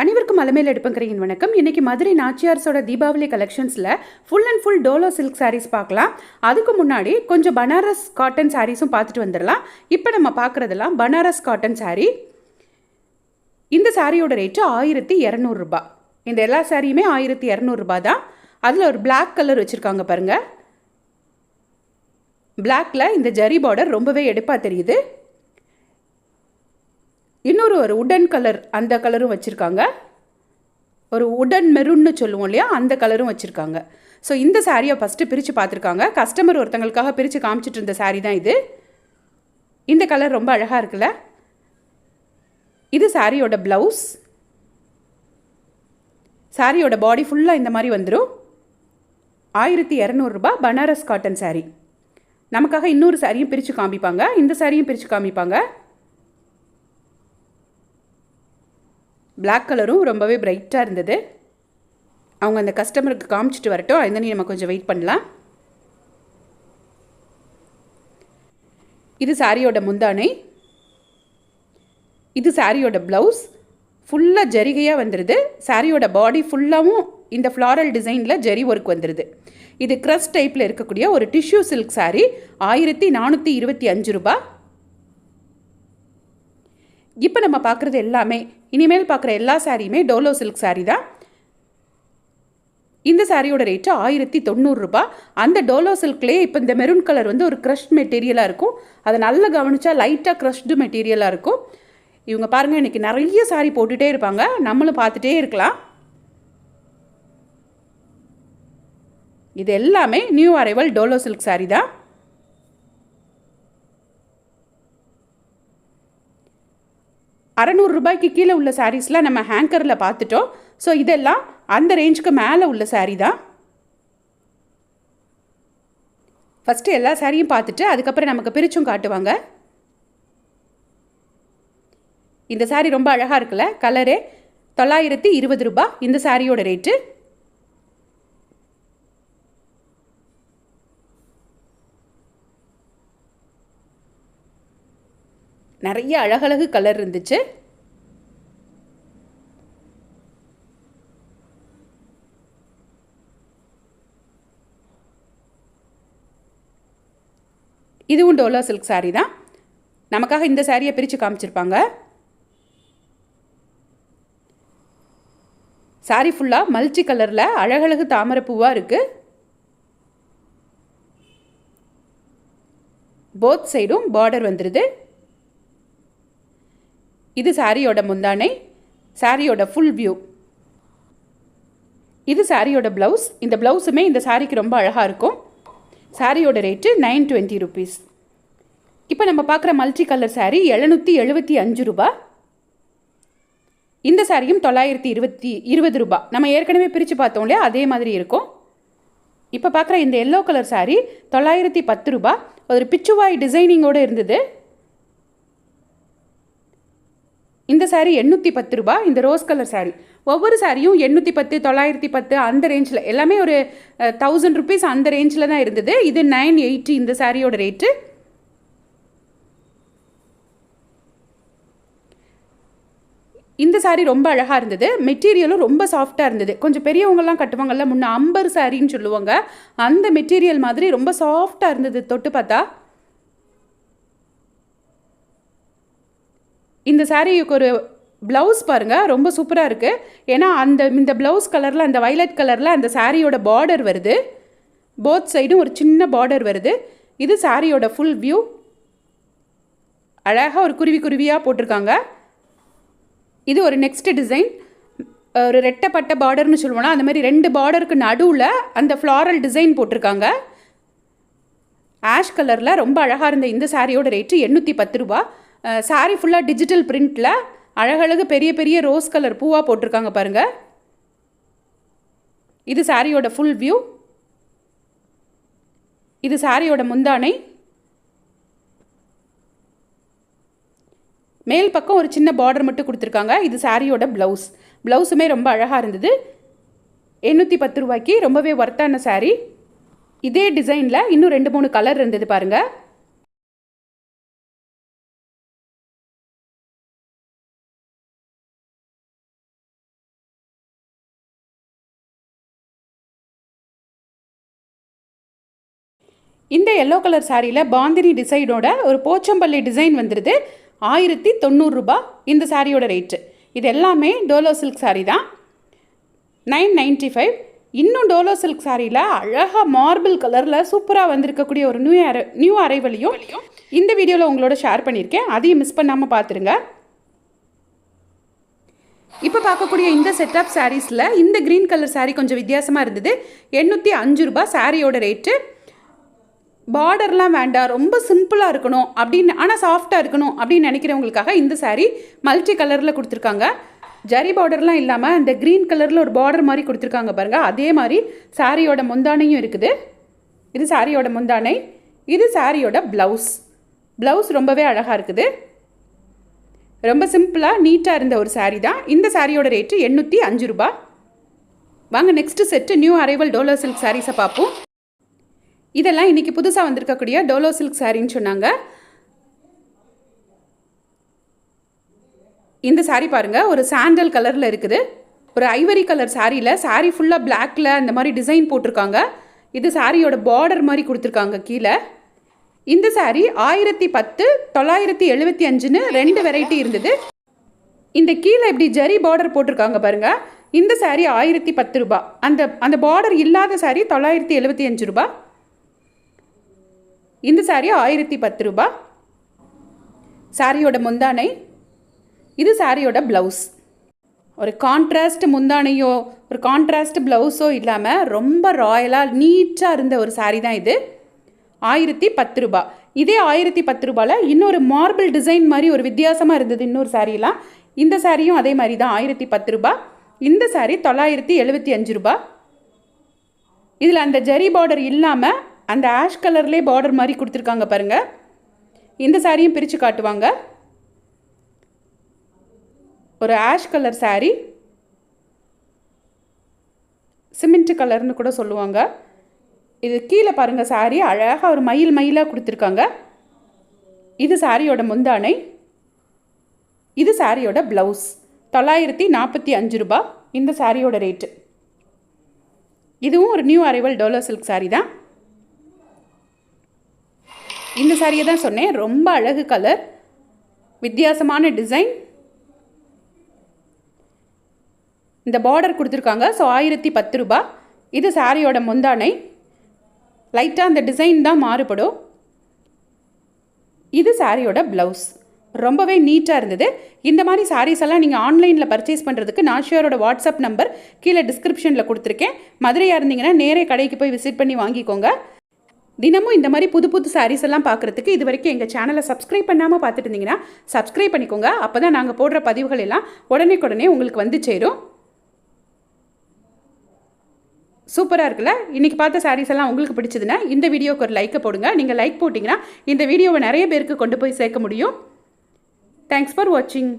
அனைவருக்கும் அலமையில் எடுப்பங்கிறையின் வணக்கம். இன்னைக்கு மதுரை நாச்சியார்ஸோட Deepavali கலெக்ஷன்ஸில் full and full dola silk saris பார்க்கலாம். அதுக்கு முன்னாடி கொஞ்சம் பனாரஸ் காட்டன் சாரீஸும் பார்த்துட்டு வந்துடலாம். இப்போ நம்ம பார்க்குறதெல்லாம் பனாரஸ் காட்டன் சாரீ இந்த சாரியோட ரேட்டு ஆயிரத்தி இரநூறுபா இந்த எல்லா சாரியுமே ஆயிரத்தி இரநூறுபா தான். அதில் ஒரு பிளாக் கலர் வச்சுருக்காங்க பாருங்கள் பிளாக்ல இந்த ஜரி பார்டர் ரொம்பவே எடுப்பாக தெரியுது. இன்னொரு ஒரு உடன் கலர் அந்த கலரும் வச்சுருக்காங்க. ஒரு உடன் மெரூன்னு சொல்லுவோம் இல்லையா அந்த கலரும் வச்சுருக்காங்க. ஸோ இந்த சாரியை ஃபஸ்ட்டு பிரித்து பார்த்துருக்காங்க. கஸ்டமர் ஒருத்தங்களுக்காக பிரித்து காமிச்சிட்டு இருந்த சாரீ தான் இது. இந்த கலர் ரொம்ப அழகாக இருக்குல்ல? இது சாரியோட ப்ளவுஸ் சாரியோட பாடி ஃபுல்லாக இந்த மாதிரி வந்துடும் ஆயிரத்தி இரநூறுபா பனாரஸ் காட்டன் saree. நமக்காக இன்னொரு சாரியும் பிரித்து காமிப்பாங்க. இந்த சாரியும் பிரித்து காமிப்பாங்க. பிளாக் கலரும் ரொம்பவே பிரைட்டாக இருந்தது. அவங்க அந்த கஸ்டமருக்கு காமிச்சிட்டு வரட்டும். அந்த நம்ம கொஞ்சம் வெயிட் பண்ணலாம். இது சாரியோட முந்தானை. இது சாரியோட ப்ளவுஸ் ஃபுல்லாக ஜரிகையாக வந்துடுது சாரியோட பாடி ஃபுல்லாகவும் இந்த ஃப்ளாரல் டிசைனில் ஜெரி ஒர்க் வந்துடுது இது க்ரஸ் டைப்பில் இருக்கக்கூடிய ஒரு டிஷ்யூ சில்க் saree. ஆயிரத்தி நானூற்றி இருபத்தி அஞ்சு ரூபாய். இப்போ நம்ம பார்க்குறது எல்லாமே இனிமேல் பார்க்குற எல்லா சாரியுமே டோலோ சில்க் saree தான். இந்த சாரியோட ரேட்டு ஆயிரத்தி தொண்ணூறுரூபா அந்த டோலோ சில்க்லேயே இப்போ இந்த மெரூன் கலர் வந்து ஒரு க்ரஷ்ட் மெட்டீரியலாக இருக்கும். அதை நல்லா கவனிச்சா லைட்டாக க்ரஷ்டு மெட்டீரியலாக இருக்கும். இவங்க பாருங்கள் இன்றைக்கி நிறைய சாரி போட்டுகிட்டே இருப்பாங்க. நம்மளும் பார்த்துட்டே இருக்கலாம். இது எல்லாமே new arrival dola silk sari தான். அறநூறு ரூபாய்க்கு கீழே உள்ள சாரீஸ்லாம் நம்ம ஹேங்கரில் பார்த்துட்டோம். ஸோ இதெல்லாம் அந்த ரேஞ்சுக்கு மேலே உள்ள சாரீ தான். ஃபஸ்ட்டு எல்லா சாரியும் பார்த்துட்டு அதுக்கப்புறம் நமக்கு பிரிச்சும் காட்டுவாங்க. இந்த சாரீ ரொம்ப அழகாக இருக்குல்ல? கலரே தொள்ளாயிரத்தி இருபது ரூபாய் இந்த சாரியோட ரேட்டு நிறைய அழகழகு கலர் இருந்துச்சு. இதுவும் டோலா சில்க் சாரீ தான். நமக்காக இந்த சாரியை பிரித்து காமிச்சிருப்பாங்க. saree ஃபுல்லாக மல்ச்சி கலரில் அழகழகு தாமரை பூவாக இருக்குது போத் சைடும் பார்டர் வந்துடுது இது சாரியோட முந்தானை சாரியோட ஃபுல் வியூ இது சாரியோட ப்ளவுஸ் இந்த ப்ளவுஸுமே இந்த சாரிக்கு ரொம்ப அழகாக இருக்கும். சாரியோட ரேட்டு நைன் டுவெண்ட்டி ருபீஸ் இப்போ நம்ம பார்க்குற மல்டி கலர் சாரீ எழுநூற்றி எழுபத்தி அஞ்சு ரூபா. இந்த சாரியும் தொள்ளாயிரத்தி இருபத்தி இருபது ரூபா. நம்ம ஏற்கனவே பிரித்து பார்த்தோம் இல்லையா? அதே மாதிரி இருக்கும். இப்போ பார்க்குற இந்த எல்லோ கலர் சாரீ தொள்ளாயிரத்தி பத்து ரூபா. ஒரு பிச்சுவாய் டிசைனிங்கோடு இருந்தது. இந்த சாரீ எண்ணூற்றி பத்து ரூபா இந்த ரோஸ் கலர் சாரீ ஒவ்வொரு சாரியும் எண்ணூற்றி பத்து தொள்ளாயிரத்தி பத்து அந்த ரேஞ்சில் எல்லாமே ஒரு தௌசண்ட் ருபீஸ் அந்த ரேஞ்சில் தான் இருந்தது. இது நைன் எயிட்டி இந்த சாரியோட ரேட்டு இந்த சாரீ ரொம்ப அழகாக இருந்தது. மெட்டீரியலும் ரொம்ப சாஃப்டாக இருந்தது. கொஞ்சம் பெரியவங்கலாம் கட்டுவாங்கல்ல முன்னே அம்பர் சாரின்னு சொல்லுவாங்க. அந்த மெட்டீரியல் மாதிரி ரொம்ப சாஃப்டாக இருந்தது தொட்டு பார்த்தா. இந்த சாரீக்கு ஒரு ப்ளவுஸ் பாருங்கள் ரொம்ப சூப்பராக இருக்குது ஏன்னா அந்த இந்த ப்ளவுஸ் கலரில் அந்த வைலட் கலரில் அந்த சாரியோட பார்டர் வருது. போத் சைடும் ஒரு சின்ன பார்டர் வருது. இது சாரியோட ஃபுல் வியூ அழகாக ஒரு குருவி குருவியாக போட்டிருக்காங்க. இது ஒரு நெக்ஸ்ட் டிசைன் ஒரு ரெட்டப்பட்ட பார்டர்னு சொல்லுவோம்னா அந்த மாதிரி ரெண்டு பார்டருக்கு நடுவில் அந்த ஃப்ளாரல் டிசைன் போட்டிருக்காங்க. ஆஷ் கலரில் ரொம்ப அழகாக இருந்த இந்த சாரியோட ரேட்டு எண்ணூற்றி பத்து ரூபா. சாரீ ஃபுல்லாக டிஜிட்டல் பிரிண்டில் அழகழகு பெரிய பெரிய ரோஸ் கலர் பூவாக போட்டிருக்காங்க பாருங்கள் இது சாரியோட ஃபுல் வியூ இது சாரியோட முந்தானை. மேல் பக்கம் ஒரு சின்ன பார்டர் மட்டும் கொடுத்துருக்காங்க. இது சாரியோட ப்ளவுஸ் ப்ளவுஸுமே ரொம்ப அழகாக இருந்தது. எண்ணூற்றி பத்து ரூபாய்க்கு ரொம்பவே ஒர்த்தான சாரீ இதே டிசைனில் இன்னும் ரெண்டு மூணு கலர் இருந்தது பாருங்கள் இந்த எல்லோ கலர் சாரியில் பாந்தினி டிசைனோட ஒரு போச்சம்பள்ளி டிசைன் வந்துடுது ஆயிரத்தி தொண்ணூறுரூபா இந்த சாரியோட ரேட்டு இது எல்லாமே டோலோ சில்க் சாரி தான். நைன் நைன்ட்டி ஃபைவ் இன்னும் டோலோ சில்க் சாரியில் அழகாக மார்பிள் கலரில் சூப்பராக வந்திருக்கக்கூடிய ஒரு நியூ அரை நியூ அரைவலையும் இந்த வீடியோவில் உங்களோட ஷேர் பண்ணியிருக்கேன். அதையும் மிஸ் பண்ணாமல் பார்த்துருங்க இப்போ பார்க்கக்கூடிய இந்த செட் ஆஃப் சாரீஸில் இந்த க்ரீன் கலர் சாரீ கொஞ்சம் வித்தியாசமாக இருந்தது. எண்ணூற்றி அஞ்சு ரூபா சாரியோட ரேட்டு பார்டர்லாம் வேண்டாம் ரொம்ப சிம்பிளாக இருக்கணும் அப்படின்னு ஆனால் சாஃப்டாக இருக்கணும் அப்படின்னு நினைக்கிறவங்களுக்காக இந்த சாரீ மல்டி கலரில் கொடுத்துருக்காங்க. ஜரி பார்டர்லாம் இல்லாமல் இந்த க்ரீன் கலரில் ஒரு பார்டர் மாதிரி கொடுத்துருக்காங்க பாருங்கள் அதே மாதிரி சாரியோட முந்தானையும் இருக்குது. இது சாரியோட முந்தானை இது சாரியோட ப்ளவுஸ் ப்ளவுஸ் ரொம்பவே அழகாக இருக்குது. ரொம்ப சிம்பிளாக நீட்டாக இருந்த ஒரு சாரீ தான். இந்த சாரியோட ரேட்டு எண்ணூற்றி அஞ்சு ரூபா வாங்க next set new arrival dola silk சாரீஸை பார்ப்போம். இதெல்லாம் இன்றைக்கி புதுசாக வந்திருக்கக்கூடிய டோலோ சில்க் சாரின்னு சொன்னாங்க. இந்த சாரீ பாருங்கள் ஒரு சாண்டல் கலரில் இருக்குது. ஒரு ஐவரி கலர் சாரியில் சாரீ ஃபுல்லாக பிளாக்ல அந்த மாதிரி டிசைன் போட்டிருக்காங்க. இது சாரியோட பார்டர் மாதிரி கொடுத்துருக்காங்க கீழே. இந்த saree ஆயிரத்தி பத்து தொள்ளாயிரத்தி எழுபத்தி அஞ்சுன்னு ரெண்டு வெரைட்டி இருந்தது. இந்த கீழே இப்படி ஜரி பார்டர் போட்டிருக்காங்க பாருங்க. இந்த saree ஆயிரத்தி பத்து ரூபா. அந்த அந்த பார்டர் இல்லாத saree தொள்ளாயிரத்தி எழுபத்தி அஞ்சு ரூபாய் இந்த சாரீ ஆயிரத்தி பத்து ரூபாய் சாரியோட முந்தானை இது சாரியோட ப்ளவுஸ் ஒரு கான்ட்ராஸ்ட் முந்தானையோ ஒரு கான்ட்ராஸ்ட் ப்ளவுஸோ இல்லாமல் ரொம்ப ராயலாக நீட்டாக இருந்த ஒரு சாரீ தான் இது. ஆயிரத்தி பத்து ரூபா. இதே ஆயிரத்தி பத்து ரூபாயில் இன்னொரு மார்பிள் டிசைன் மாதிரி ஒரு வித்தியாசமாக இருந்தது இன்னொரு சாரீலாம் இந்த சாரியும் அதே மாதிரி தான் ஆயிரத்தி பத்து ரூபா. இந்த சாரீ தொள்ளாயிரத்தி எழுபத்தி அஞ்சு ரூபா. இதில் அந்த ஜரி பார்டர் இல்லாமல் அந்த ஆஷ் கலர்லேயே பார்டர் மாதிரி கொடுத்துருக்காங்க பாருங்கள் இந்த சாரியும் பிரித்து காட்டுவாங்க. ஒரு ஆஷ் கலர் சாரீ சிமெண்ட் கலர்னு கூட சொல்லுவாங்க. இது கீழே பாருங்கள் saree அழகாக ஒரு மயில் மயிலாக கொடுத்துருக்காங்க. இது சாரியோட முந்தானை. இது சாரியோட ப்ளவுஸ் தொள்ளாயிரத்தி நாற்பத்தி அஞ்சு ரூபா இந்த சாரியோட ரேட்டு இதுவும் ஒரு new arrival dola silk saree தான். இந்த சாரியை தான் சொன்னேன். ரொம்ப அழகு கலர் வித்தியாசமான டிசைன் இந்த பார்டர் கொடுத்துருக்காங்க. ஸோ ஆயிரத்தி பத்து ரூபா. இது சாரியோட முந்தானை. லைட்டாக அந்த டிசைன் தான் மாறுபடும். இது சாரியோட ப்ளவுஸ் ரொம்பவே நீட்டாக இருந்தது. இந்த மாதிரி சாரீஸ் எல்லாம் நீங்கள் ஆன்லைனில் பர்ச்சேஸ் பண்ணுறதுக்கு நாஷியாரோட வாட்ஸ்அப் நம்பர் கீழே டிஸ்கிரிப்ஷனில் கொடுத்துருக்கேன். மதுரையாக இருந்தீங்கன்னா நேரே கடைக்கு போய் விசிட் பண்ணி வாங்கிக்கோங்க. தினமும் இந்த மாதிரி புது புது சாரீஸ் எல்லாம் பார்க்குறதுக்கு இது வரைக்கும் எங்கள் சேனலை சப்ஸ்கிரைப் பண்ணாமல் பார்த்துட்டு இருந்தீங்கன்னா சப்ஸ்கிரைப் பண்ணிக்கோங்க. அப்போ தான் நாங்கள் போடுற பதிவுகள் எல்லாம் உடனே உங்களுக்கு வந்து சேரும். சூப்பராக இருக்குல்ல? இன்றைக்கி பார்த்த சாரீஸ் எல்லாம் உங்களுக்கு பிடிச்சதுன்னா இந்த வீடியோக்கு ஒரு லைக்கை போடுங்க. நீங்கள் லைக் போட்டிங்கன்னா இந்த வீடியோவை நிறைய பேருக்கு கொண்டு போய் சேர்க்க முடியும். தேங்க்ஸ் ஃபார் வாட்சிங்